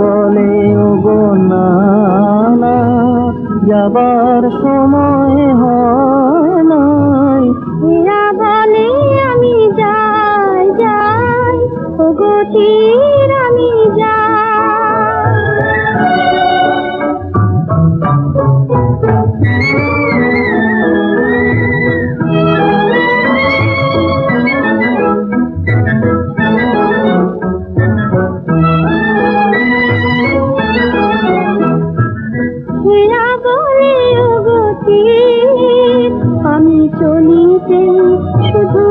বলে গোনা না যাবার সময় হয় আমি চলিতে শুধু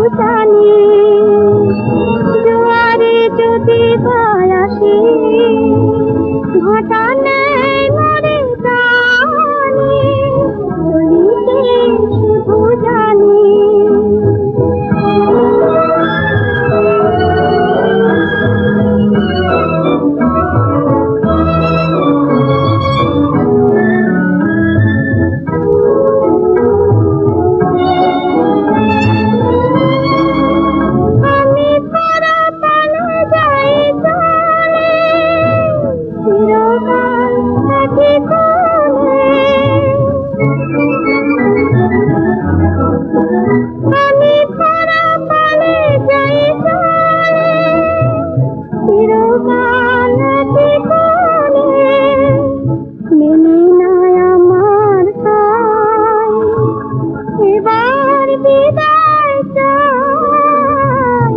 একবার বিদায় চাই।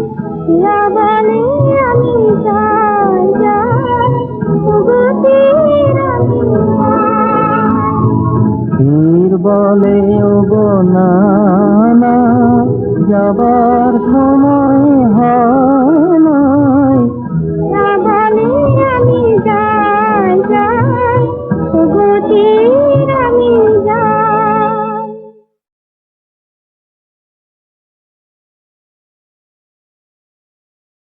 রাবালে আমি যাই যাই বলে ও না যাবার